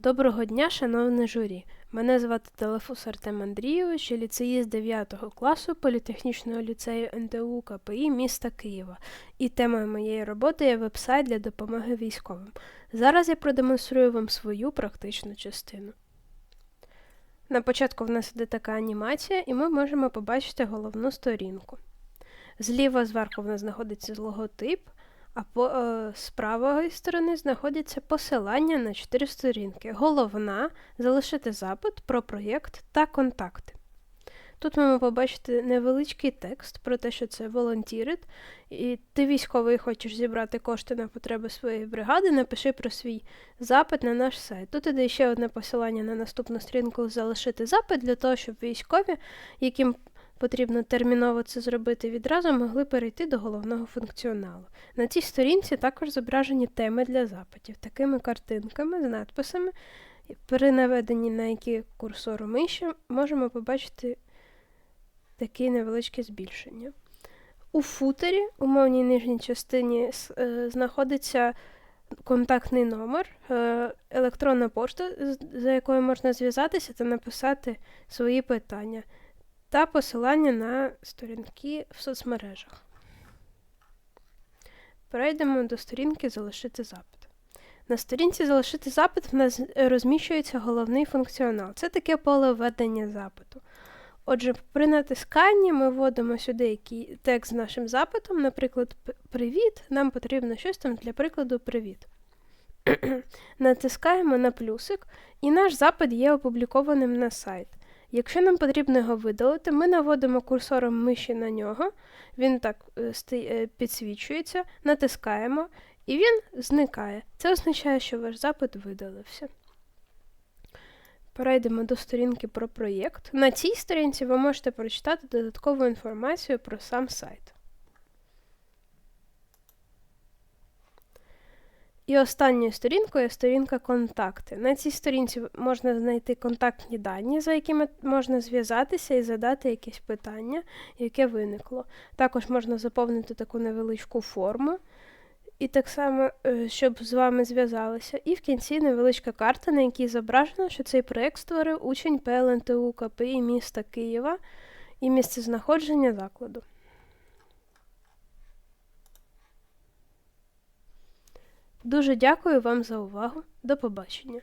Доброго дня, шановне журі. Мене звати Телефус Артем Андрійович, ліцеїст 9 класу Політехнічного ліцею НТУ КПІ міста Києва. І темою моєї роботи є веб-сайт для допомоги військовим. Зараз я продемонструю вам свою практичну частину. На початку в нас іде така анімація, і ми можемо побачити головну сторінку. Зліва зверху в нас знаходиться логотип, а по, е, з правої сторони знаходяться посилання на чотири сторінки. Головна залишити запит про проєкт та контакти. Тут ми побачити невеличкий текст про те, що це волонтірит, і ти військовий хочеш зібрати кошти на потреби своєї бригади, напиши про свій запит на наш сайт. Тут іде ще одне посилання на наступну сторінку залишити запит для того, щоб військові, яким потрібно терміново це зробити відразу, могли перейти до головного функціоналу. На цій сторінці також зображені теми для запитів, такими картинками з надписами. При наведенні на які курсору миші можемо побачити таке невеличке збільшення. У футері, у мовній нижній частині, е, знаходиться контактний номер, е, електронна пошта, за якою можна зв'язатися та написати свої питання, та посилання на сторінки в соцмережах. Перейдемо до сторінки Залишити запит. На сторінці Залишити запит в нас розміщується головний функціонал. Це таке поле введення запиту. Отже, при натисканні ми вводимо сюди текст з нашим запитом, наприклад, Привіт. Нам потрібно щось там для прикладу Привіт. Натискаємо на плюсик, і наш запит є опублікованим на сайт. Якщо нам потрібно його видалити, ми наводимо курсором миші на нього, він так е, е, підсвічується, натискаємо, і він зникає. Це означає, що ваш запит видалився. Перейдемо до сторінки про проєкт. На цій сторінці ви можете прочитати додаткову інформацію про сам сайт. І останньою сторінкою сторінка контакти. На цій сторінці можна знайти контактні дані, за якими можна зв'язатися і задати якесь питання, яке виникло. Також можна заповнити таку невеличку форму, і так само, е, щоб з вами зв'язалися. І в кінці невеличка карта, на якій зображено, що цей проєкт створив учень ПЛНТУ КПІ міста Києва і місце знаходження закладу. Дуже дякую вам за увагу. До побачення.